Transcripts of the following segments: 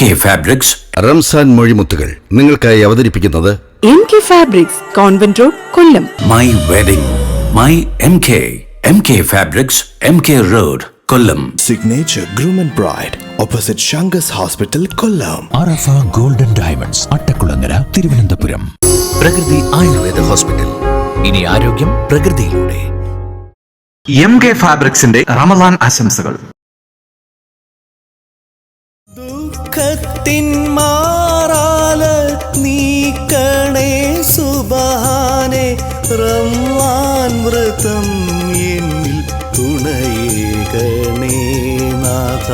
K fabrics Ramzan മൊഴിമുത്തുകൾ നിങ്ങൾക്കായി അവതരിപ്പിക്കുന്നത് M K fabrics convent road Kollam. My wedding my M K M K fabrics M K road Kollam. Signature Groom and Bride opposite Shangas Hospital, Kollam. Arafa golden diamonds Attakulangara Thiruvananthapuram. Prakriti Ayurveda hospital. ഇനി ആരോഗ്യം പ്രകൃതിയിലൂടെ. M K ഫാബ്രിക്സിന്റെ റമദാൻ ആശംസകൾ. ദുഃഖത്തിൻ മാറാല നീക്കണേ സുബഹാനെ റംവാൻ വ്രതം എന്നിൽ തുണയേകണേ നാഥ.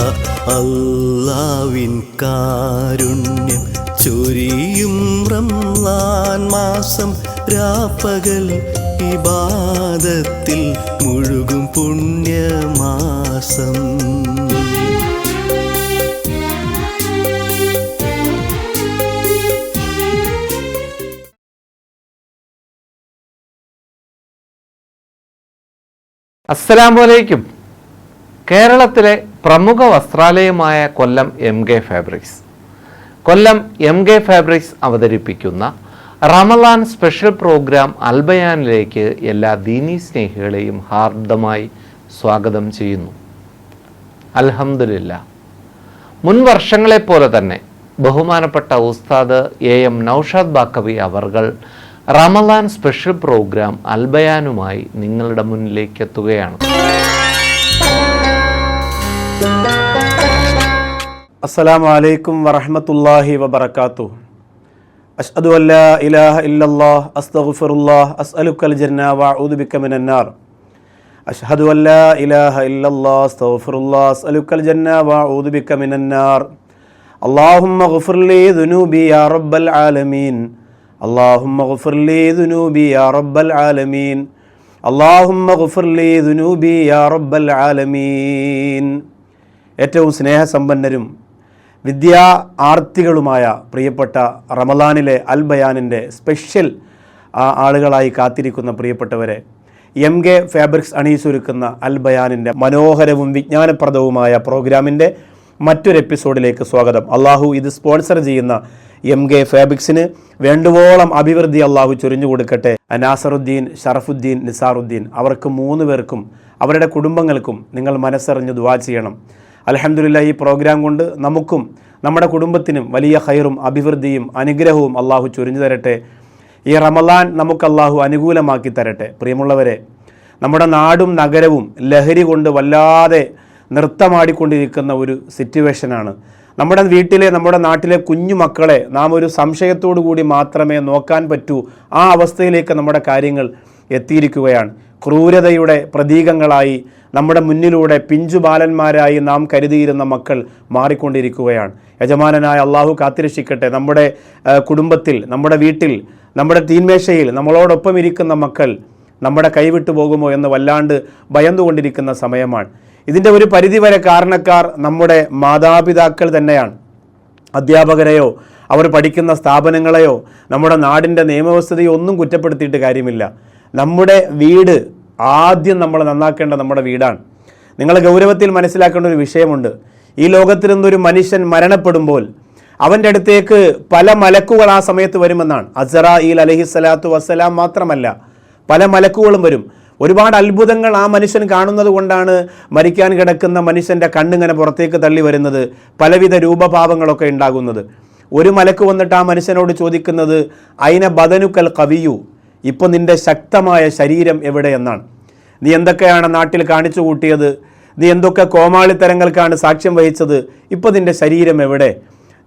അല്ലാവിൻ കാരുണ്യം ചൊരിയും റംലാൻ മാസം രാപ്പകൽ ഇബാദത്തിൽ മുഴുകും പുണ്യമാസം. അസ്സലാമലൈക്കും കേരളത്തിലെ പ്രമുഖ വസ്ത്രാലയമായ Kollam M K fabrics. Kollam M K fabrics അവതരിപ്പിക്കുന്ന റമലാൻ സ്പെഷ്യൽ പ്രോഗ്രാം അൽബയാനിലേക്ക് എല്ലാ ദീനി സ്നേഹികളെയും ഹാർദമായി സ്വാഗതം ചെയ്യുന്നു. അൽഹമില്ല മുൻ വർഷങ്ങളെപ്പോലെ തന്നെ ബഹുമാനപ്പെട്ട ഉസ്താദ് എ എം നൌഷാദ് ബാക്കവി അവർകൾ റമലാൻ സ്പെഷ്യൽ പ്രോഗ്രാം അൽബയാനുമായി നിങ്ങളുടെ മുന്നിലേക്ക് എത്തുകയാണ് അസ്സലാമു അലൈക്കും വറഹമത്തല്ലാഹി വബർക്കാത്തു അഷ്ഹദു അല്ലാ ഇലാഹ ഇല്ലല്ലാഹ് അസ്തഗ്ഫിറുല്ലാഹ് അസ്അലുക്കൽ ജന്ന വഅഊദു ബിക മിനന്നാർ അഷ്ഹദു അല്ലാ ഇലാഹ ഇല്ലല്ലാഹ് അസ്തഗ്ഫിറുല്ലാഹ് അസ്അലുക്കൽ ജന്ന വഅഊദു ബിക മിനന്നാർ യാ റബ്ബൽ ആലമീൻ. അള്ളാഹുമ്മ ഗുഫർലി ദുനൂബി യാ റബ്ബൽ ആലമീൻ. അള്ളാഹുമ്മ ഗുഫർലി ദുനൂബി യാ റബ്ബൽ ആലമീൻ. ഏറ്റവും സ്നേഹസമ്പന്നരും വിദ്യാ ആർത്തികളുമായ പ്രിയപ്പെട്ട റമലാനിലെ അൽ ബയാനിന്റെ സ്പെഷ്യൽ ആളുകളായി കാത്തിരിക്കുന്ന പ്രിയപ്പെട്ടവരെ എം കെ ഫാബ്രിക്സ് അണിയിച്ചൊരുക്കുന്ന അൽ ബയാനിന്റെ മനോഹരവും വിജ്ഞാനപ്രദവുമായ പ്രോഗ്രാമിന്റെ മറ്റൊരു എപ്പിസോഡിലേക്ക് സ്വാഗതം. അള്ളാഹു ഇത് സ്പോൺസർ ചെയ്യുന്ന എം കെ ഫാബ്രിക്സിന് വേണ്ടുവോളം അഭിവൃദ്ധി അള്ളാഹു ചൊരിഞ്ഞു കൊടുക്കട്ടെ. നാസറുദ്ദീൻ ഷറഫുദ്ദീൻ നിസാറുദ്ദീൻ അവർക്ക് മൂന്ന് പേർക്കും അവരുടെ കുടുംബങ്ങൾക്കും നിങ്ങൾ മനസ്സറിഞ്ഞ് ദുവാ ചെയ്യണം. അലഹമില്ല ഈ പ്രോഗ്രാം കൊണ്ട് നമുക്കും നമ്മുടെ കുടുംബത്തിനും വലിയ ഹൈറും അഭിവൃദ്ധിയും അനുഗ്രഹവും അള്ളാഹു ചൊരിഞ്ഞു തരട്ടെ. ഈ റമലാൻ നമുക്ക് അള്ളാഹു അനുകൂലമാക്കി തരട്ടെ. പ്രിയമുള്ളവരെ നമ്മുടെ നാടും നഗരവും ലഹരി കൊണ്ട് വല്ലാതെ നൃത്തമാടിക്കൊണ്ടിരിക്കുന്ന ഒരു സിറ്റുവേഷനാണ് നമ്മുടെ വീട്ടിലെ നമ്മുടെ നാട്ടിലെ കുഞ്ഞുമക്കളെ നാം ഒരു സംശയത്തോടു കൂടി മാത്രമേ നോക്കാൻ പറ്റൂ. ആ അവസ്ഥയിലേക്ക് നമ്മുടെ കാര്യങ്ങൾ എത്തിയിരിക്കുകയാണ്. ക്രൂരതയുടെ പ്രതീകങ്ങളായി നമ്മുടെ മുന്നിലൂടെ പിഞ്ചു ബാലന്മാരായി നാം കരുതിയിരുന്ന മക്കൾ മാറിക്കൊണ്ടിരിക്കുകയാണ്. യജമാനനായ അള്ളാഹു കാത്തിരക്ഷിക്കട്ടെ. നമ്മുടെ കുടുംബത്തിൽ നമ്മുടെ വീട്ടിൽ നമ്മുടെ തീന്മേശയിൽ നമ്മളോടൊപ്പം ഇരിക്കുന്ന മക്കൾ നമ്മുടെ കൈവിട്ടു പോകുമോ എന്ന് വല്ലാണ്ട് ഭയന്നുകൊണ്ടിരിക്കുന്ന സമയമാണ്. ഇതിന്റെ ഒരു പരിധി വരെ കാരണക്കാർ നമ്മുടെ മാതാപിതാക്കൾ തന്നെയാണ്. അധ്യാപകരെയോ അവർ പഠിക്കുന്ന സ്ഥാപനങ്ങളെയോ നമ്മുടെ നാടിന്റെ നിയമവ്യവസ്ഥതയോ ഒന്നും കുറ്റപ്പെടുത്തിയിട്ട് കാര്യമില്ല. നമ്മുടെ വീട് ആദ്യം നമ്മൾ നന്നാക്കേണ്ട നമ്മുടെ വീടാണ്. നിങ്ങൾ ഗൗരവത്തിൽ മനസ്സിലാക്കേണ്ട ഒരു വിഷയമുണ്ട്. ഈ ലോകത്തിൽ നിന്നൊരു മനുഷ്യൻ മരണപ്പെടുമ്പോൾ അവന്റെ അടുത്തേക്ക് പല മലക്കുകൾ ആ സമയത്ത് വരുമെന്നാണ്. അസറ ഈൽ അലഹി സ്വലാത്തു വസ്സലാം മാത്രമല്ല പല മലക്കുകളും വരും. ഒരുപാട് അത്ഭുതങ്ങൾ ആ മനുഷ്യൻ കാണുന്നത് കൊണ്ടാണ് മരിക്കാൻ കിടക്കുന്ന മനുഷ്യന്റെ കണ്ണിങ്ങനെ പുറത്തേക്ക് തള്ളി വരുന്നത്. പലവിധ രൂപഭാവങ്ങളൊക്കെ ഉണ്ടാകുന്നത്. ഒരു മലക്ക് വന്നിട്ട് ആ മനുഷ്യനോട് ചോദിക്കുന്നത് അയിന ബദനുക്കൽ കവിയു? ഇപ്പോൾ നിന്റെ ശക്തമായ ശരീരം എവിടെ എന്നാണ്. നീ എന്തൊക്കെയാണ് നാട്ടിൽ കാണിച്ചു കൂട്ടിയത്? നീ എന്തൊക്കെ കോമാളിത്തരങ്ങൾക്കാണ് സാക്ഷ്യം വഹിച്ചത്? ഇപ്പോൾ നിന്റെ ശരീരം എവിടെ?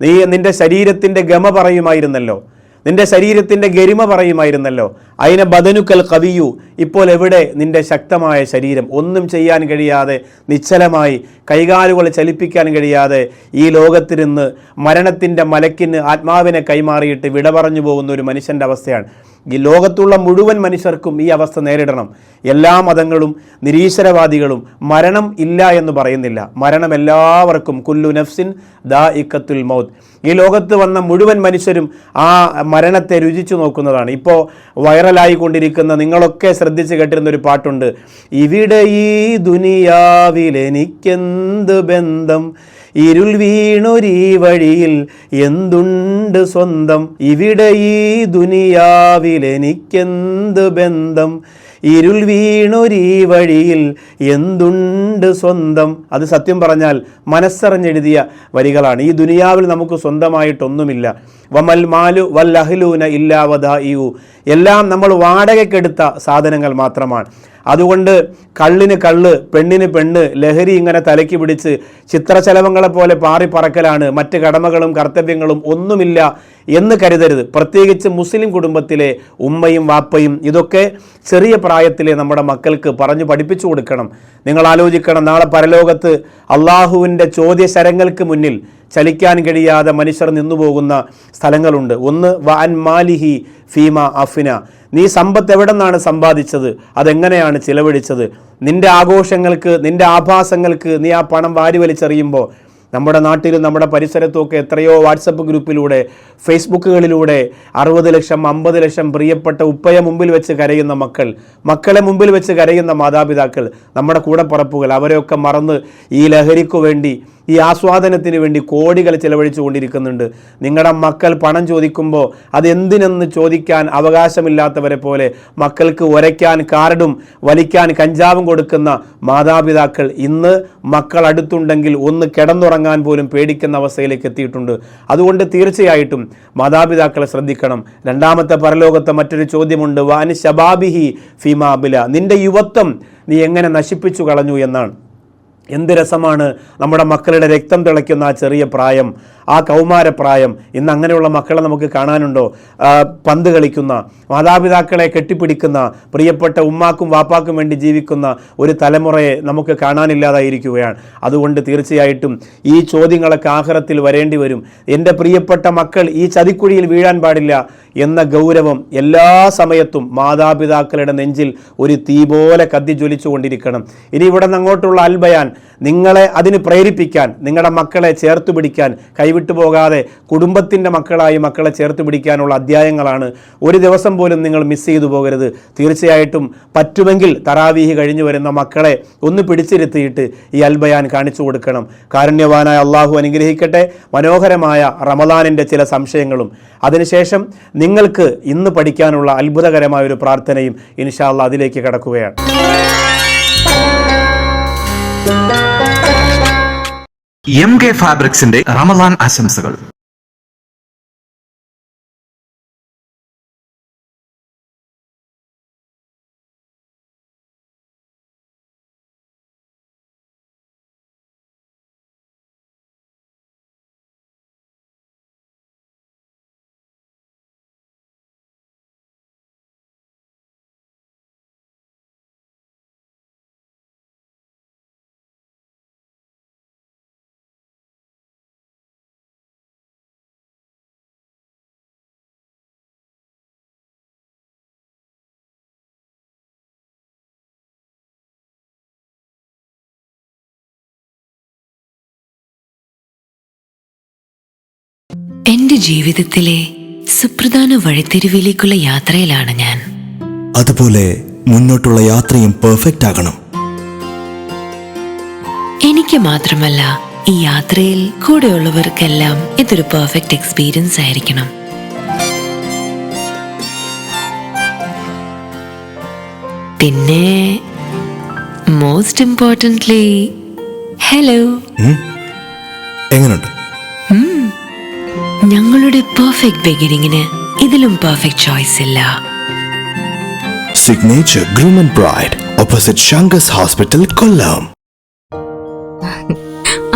നീ നിന്റെ ശരീരത്തിന്റെ ഗമ പറയുമായിരുന്നല്ലോ. നിന്റെ ശരീരത്തിന്റെ ഗരിമ പറയുമായിരുന്നല്ലോ. അതിനെ ബദനുക്കൽ കവിയു. ഇപ്പോൾ എവിടെ നിന്റെ ശക്തമായ ശരീരം? ഒന്നും ചെയ്യാൻ കഴിയാതെ നിശ്ചലമായി കൈകാലുകൾ ചലിപ്പിക്കാൻ കഴിയാതെ ഈ ലോകത്തിരുന്ന് മരണത്തിന്റെ മലക്കിന് ആത്മാവിനെ കൈമാറിയിട്ട് വിട പറഞ്ഞു പോകുന്ന ഒരു മനുഷ്യന്റെ അവസ്ഥയാണ്. ഈ ലോകത്തുള്ള മുഴുവൻ മനുഷ്യർക്കും ഈ അവസ്ഥ നേരിടണം. എല്ലാ മതങ്ങളും നിരീശ്വരവാദികളും മരണം ഇല്ല എന്ന് പറയുന്നില്ല. മരണം എല്ലാവർക്കും കുല്ലു നഫ്സിൻ ദാ ഇക്കത്തുൽ മൗത്ത്. ഈ ലോകത്ത് വന്ന മുഴുവൻ മനുഷ്യരും ആ മരണത്തെ രുചിച്ചു നോക്കുന്നതാണ്. ഇപ്പോൾ വൈറലായി കൊണ്ടിരിക്കുന്ന നിങ്ങളൊക്കെ ശ്രദ്ധിച്ച് കേട്ടിരുന്ന ഒരു പാട്ടുണ്ട്. ഇവിടെ ഈ ദുനിയാവിൽ എനിക്കെന്ത് ബന്ധം? ഇരുൾ വീണൊരീ വഴിയിൽ എന്തുണ്ട് സ്വന്തം? ഇവിടെ ഈ ദുനിയാവിൽ എനിക്കെന്ത് ബന്ധം? ഇരുൾ വീണൊരീ വഴിയിൽ എന്തുണ്ട് സ്വന്തം? അത് സത്യം പറഞ്ഞാൽ മനസ്സറിഞ്ഞെഴുതിയ വരികളാണ്. ഈ ദുനിയാവിൽ നമുക്ക് സ്വന്തമായിട്ടൊന്നുമില്ല. വമൽ മാലു വൽ അഹ്ലൂന ഇല്ലാവദായിയു എല്ലാം നമ്മൾ വാടകയ്ക്കെടുത്ത സാധനങ്ങൾ മാത്രമാണ്. അതുകൊണ്ട് കള്ളിന് കള്ള് പെണ്ണിന് പെണ്ണ് ലഹരി ഇങ്ങനെ തലയ്ക്ക് പിടിച്ച് ചിത്രശലഭങ്ങളെ പോലെ പാറി പറക്കലാണ്. മറ്റ് കടമകളും കർത്തവ്യങ്ങളും ഒന്നുമില്ല എന്ന് കരുതരുത്. പ്രത്യേകിച്ച് മുസ്ലിം കുടുംബത്തിലെ ഉമ്മയും വാപ്പയും ഇതൊക്കെ ചെറിയ പ്രായത്തിലെ നമ്മുടെ മക്കൾക്ക് പറഞ്ഞു പഠിപ്പിച്ചു കൊടുക്കണം. നിങ്ങൾ ആലോചിക്കണം നാളെ പരലോകത്ത് അള്ളാഹുവിന്റെ ചോദ്യശരങ്ങൾക്ക് മുന്നിൽ ചലിക്കാൻ കഴിയാതെ മനുഷ്യർ നിന്നുപോകുന്ന സ്ഥലങ്ങളുണ്ട്. ഒന്ന് വാൻ മാലിഹി ഫീമ അഫിന. നീ സമ്പത്ത് എവിടെ നിന്നാണ് സമ്പാദിച്ചത്? അതെങ്ങനെയാണ് ചിലവഴിച്ചത്? നിന്റെ ആഘോഷങ്ങൾക്ക് നിന്റെ ആഭാസങ്ങൾക്ക് നീ ആ പണം വാരി വലിച്ചെറിയുമ്പോൾ നമ്മുടെ നാട്ടിലും നമ്മുടെ പരിസരത്തുമൊക്കെ എത്രയോ വാട്സപ്പ് ഗ്രൂപ്പിലൂടെ ഫേസ്ബുക്കുകളിലൂടെ അറുപത് ലക്ഷം അമ്പത് ലക്ഷം പ്രിയപ്പെട്ട ഉപ്പയെ മുമ്പിൽ വെച്ച് കരയുന്ന മക്കൾ മക്കളെ മുമ്പിൽ വെച്ച് കരയുന്ന മാതാപിതാക്കൾ നമ്മുടെ കൂടപ്പറപ്പുകൾ അവരെയൊക്കെ മറന്ന് ഈ ലഹരിക്കു വേണ്ടി ഈ ആസ്വാദനത്തിന് വേണ്ടി കോടികൾ ചെലവഴിച്ചു കൊണ്ടിരിക്കുന്നുണ്ട് നിങ്ങളുടെ മക്കൾ പണം ചോദിക്കുമ്പോൾ അതെന്തിനെന്ന് ചോദിക്കാൻ അവകാശമില്ലാത്തവരെ പോലെ മക്കൾക്ക് ഉരയ്ക്കാൻ കാർഡും വലിക്കാൻ കഞ്ചാവും കൊടുക്കുന്ന മാതാപിതാക്കൾ ഇന്ന് മക്കൾ അടുത്തുണ്ടെങ്കിൽ ഒന്ന് കിടന്നുറങ്ങാൻ പോലും പേടിക്കുന്ന അവസ്ഥയിലേക്ക് എത്തിയിട്ടുണ്ട്. അതുകൊണ്ട് തീർച്ചയായിട്ടും മാതാപിതാക്കളെ ശ്രദ്ധിക്കണം. രണ്ടാമത്തെ പരലോകത്തെ മറ്റൊരു ചോദ്യമുണ്ട്. വാൻ ശബാബിഹി ഫിമാബില നിന്റെ യുവത്വം നീ എങ്ങനെ നശിപ്പിച്ചു കളഞ്ഞു എന്നാണ്. എന്ത് രസമാണ് നമ്മുടെ മക്കളുടെ രക്തം തിളയ്ക്കുന്ന ആ ചെറിയ പ്രായം ആ കൗമാരപ്രായം ഇന്ന് അങ്ങനെയുള്ള മക്കളെ നമുക്ക് കാണാനുണ്ടോ? പന്ത് കളിക്കുന്ന മാതാപിതാക്കളെ കെട്ടിപ്പിടിക്കുന്ന പ്രിയപ്പെട്ട ഉമ്മാക്കും വാപ്പാക്കും വേണ്ടി ജീവിക്കുന്ന ഒരു തലമുറയെ നമുക്ക് കാണാനില്ലാതായിരിക്കുകയാണ്. അതുകൊണ്ട് തീർച്ചയായിട്ടും ഈ ചോദ്യങ്ങളൊക്കെ ആഹ്റത്തിൽ വരേണ്ടി വരും. എന്റെ പ്രിയപ്പെട്ട മക്കൾ ഈ ചതിക്കുഴിയിൽ വീഴാൻ പാടില്ല എന്ന ഗൗരവം എല്ലാ സമയത്തും മാതാപിതാക്കളുടെ നെഞ്ചിൽ ഒരു തീ പോലെ കത്തി ജ്വലിച്ചുകൊണ്ടിരിക്കണം. ഇനി ഇവിടെ നിന്ന് അങ്ങോട്ടുള്ള അൽബയാൻ നിങ്ങളെ അതിന് പ്രേരിപ്പിക്കാൻ നിങ്ങളുടെ മക്കളെ ചേർത്ത് പിടിക്കാൻ കൈവിട്ടു പോകാതെ കുടുംബത്തിന്റെ മക്കളായി മക്കളെ ചേർത്ത് പിടിക്കാനുള്ള അധ്യായങ്ങളാണ്. ഒരു ദിവസം പോലും നിങ്ങൾ മിസ് ചെയ്തു പോകരുത്. തീർച്ചയായിട്ടും പറ്റുമെങ്കിൽ തറാവീഹ് കഴിഞ്ഞു വരുന്ന മക്കളെ ഒന്ന് പിടിച്ചിരുത്തിയിട്ട് ഈ അൽബയാൻ കാണിച്ചു കൊടുക്കണം. കാരുണ്യവാനായ അള്ളാഹു അനുഗ്രഹിക്കട്ടെ. മനോഹരമായ റമദാനിന്റെ ചില സംശയങ്ങളും. അതിനുശേഷം നിങ്ങൾക്ക് ഇന്ന് പഠിക്കാനുള്ള അത്ഭുതകരമായ ഒരു പ്രാർത്ഥനയും ഇൻഷാല്ല അതിലേക്ക് കടക്കുകയാണ്. എം കെ ഫാബ്രിക്സിന്റെ റമദാൻ ആശംസകൾ. എന്റെ ജീവിതത്തിലെ സുപ്രധാന വഴിത്തിരിവിലേക്കുള്ള യാത്രയിലാണ് ഞാൻ. അതുപോലെ മുന്നോട്ടുള്ള യാത്രയും പെർഫെക്റ്റ് ആകണം. എനിക്ക് മാത്രമല്ല ഈ യാത്രയിൽ കൂടെയുള്ളവർക്കെല്ലാം ഇതൊരു പെർഫെക്റ്റ് എക്സ്പീരിയൻസ് ആയിരിക്കണം. പിന്നെ മോസ്റ്റ് ഇമ്പോർട്ടന്റ്ലി ഹലോ എങ്ങനെയുണ്ട് ഞങ്ങളുടെ പെർഫെക്റ്റ് ബിഗിനിങ്ങിന് ഇതിലും പെർഫെക്റ്റ് ചോയ്സ് ഇല്ല. Signature groom and bride opposite Shankas hospital Kollam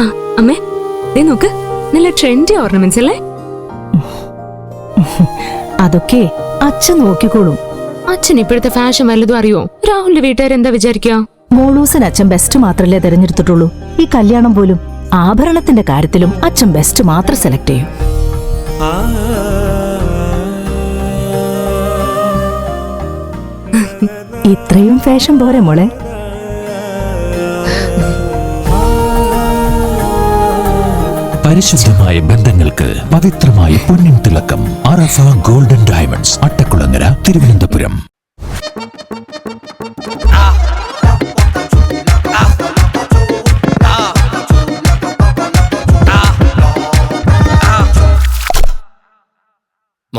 ആ അമ്മേ ദേ നോക്ക് നല്ല ട്രെൻഡി ഓർണമെന്റ്സ് അല്ലേ? അതൊക്കെ അച്ഛൻ നോക്കിക്കോളും. അച്ഛൻ ഇപ്പോഴത്തെ ഫാഷൻ വല്ലതും അറിയോ? രാഹുലിന്റെ വീട്ടുകാർ എന്താ വിചാരിക്കുക മോളൂസൻ അച്ഛൻ ബെസ്റ്റ് മാത്രല്ലേ തെരഞ്ഞെടുത്തിട്ടുള്ളൂ. ഈ കല്യാണം പോലും ആഭരണത്തിന്റെ കാര്യത്തിലും അച്ഛൻ ബെസ്റ്റ് മാത്രം സെലക്ട് ചെയ്യും. ഇത്രയും ഫാഷൻ പോരെ മോളെ? പരിശുദ്ധമായ ബന്ധങ്ങൾക്ക് പവിത്രമായ പൊന്നിൻ തിളക്കം. Arafa golden diamonds Attakulangara Thiruvananthapuram.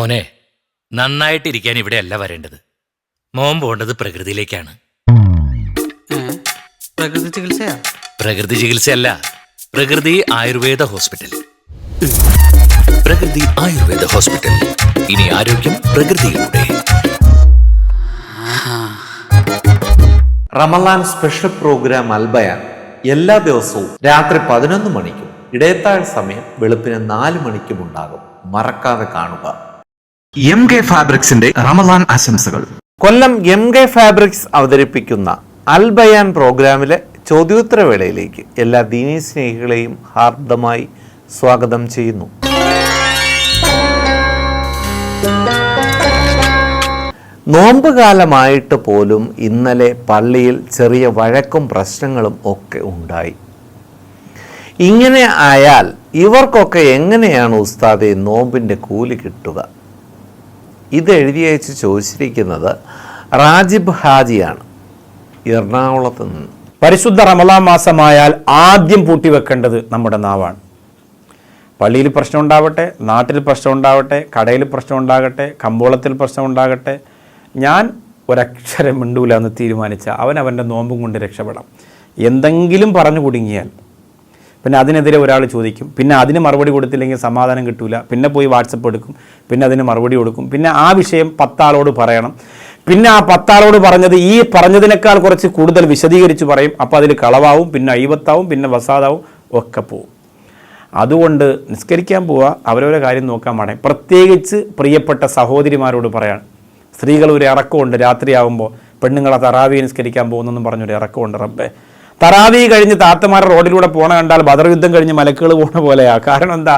മോനെ നന്നായിട്ടിരിക്കാൻ ഇവിടെയല്ല വരേണ്ടത്. മോൻ പോണ്ടത് പ്രകൃതിയിലേക്കാണ്. പ്രകൃതി ചികിത്സയാ? പ്രകൃതി ചികിത്സയല്ല പ്രകൃതി ആയുർവേദ ഹോസ്പിറ്റൽ. പ്രകൃതി ആയുർവേദ ഹോസ്പിറ്റൽ. ഇനി ആരോഗ്യം പ്രകൃതിയിലൂടെ. Ramadan special programme അൽബയ. എല്ലാ ദിവസവും രാത്രി പതിനൊന്ന് മണിക്കും ഇടയത്താഴ് സമയം വെളുപ്പിന് നാല് മണിക്കും ഉണ്ടാകും. മറക്കാതെ കാണുക. എം കെ ഫാബ്രിക്സിന്റെ റമലാൻ ആശംസകൾ. കൊല്ലം എം കെ ഫാബ്രിക്സ് അവതരിപ്പിക്കുന്ന അൽബയാൻ പ്രോഗ്രാമിലെ ചോദ്യോത്തരവേളയിലേക്ക് എല്ലാ ദീനീ സ്നേഹികളെയും ഹാർദമായി സ്വാഗതം ചെയ്യുന്നു. നോമ്പ് കാലമായിട്ട് പോലും ഇന്നലെ പള്ളിയിൽ ചെറിയ വഴക്കും പ്രശ്നങ്ങളും ഒക്കെ ഉണ്ടായി. ഇങ്ങനെ ആയാൽ ഇവർക്കൊക്കെ എങ്ങനെയാണ് ഉസ്താദെ നോമ്പിന്റെ കൂലി കിട്ടുക? ഇത് എഴുതി അയച്ച് ചോദിച്ചിരിക്കുന്നത് റാജിബ് ഹാജിയാണ്. എറണാകുളത്ത് നിന്ന്. പരിശുദ്ധ റമലാം മാസമായാൽ ആദ്യം പൂട്ടി വെക്കേണ്ടത് നമ്മുടെ നാവാണ്. പള്ളിയിൽ പ്രശ്നം ഉണ്ടാവട്ടെ നാട്ടിൽ പ്രശ്നം ഉണ്ടാവട്ടെ കടയിൽ പ്രശ്നം ഉണ്ടാകട്ടെ കമ്പോളത്തിൽ പ്രശ്നം ഉണ്ടാകട്ടെ. ഞാൻ ഒരക്ഷരം മിണ്ടൂല എന്ന് തീരുമാനിച്ച അവൻ അവന്റെ നോമ്പും കൊണ്ട് രക്ഷപ്പെടാം. എന്തെങ്കിലും പറഞ്ഞു കുടുങ്ങിയാൽ പിന്നെ അതിനെതിരെ ഒരാൾ ചോദിക്കും. പിന്നെ അതിന് മറുപടി കൊടുത്തില്ലെങ്കിൽ സമാധാനം കിട്ടില്ല പിന്നെ പോയി വാട്സപ്പ് എടുക്കും. പിന്നെ അതിന് മറുപടി കൊടുക്കും. പിന്നെ ആ വിഷയം പത്താളോട് പറയണം. പിന്നെ ആ പത്താളോട് പറഞ്ഞത് ഈ പറഞ്ഞതിനേക്കാൾ കുറച്ച് കൂടുതൽ വിശദീകരിച്ച് പറയും. അപ്പോൾ അതിൽ കളവാവും പിന്നെ അയ്യവത്താവും പിന്നെ വസാദാവും ഒക്കെ പോവും. അതുകൊണ്ട് നിസ്കരിക്കാൻ പോവുക അവരവരെ കാര്യം നോക്കാൻ പാടേ പ്രത്യേകിച്ച് പ്രിയപ്പെട്ട സഹോദരിമാരോട് പറയാണ്. സ്ത്രീകൾ ഒരു ഇറക്കമുണ്ട് രാത്രിയാവുമ്പോൾ. പെണ്ണുങ്ങളെ തറാവി നിസ്കരിക്കാൻ പോകുന്നെന്നും പറഞ്ഞൊരു ഇറക്കമുണ്ട് റബ്ബേ. തറാവി കഴിഞ്ഞ് താത്തമാർ റോഡിലൂടെ പോണ കണ്ടാൽ ബദർ യുദ്ധം കഴിഞ്ഞ് മലക്കുകൾ പോണ പോലെയാ. കാരണം എന്താ?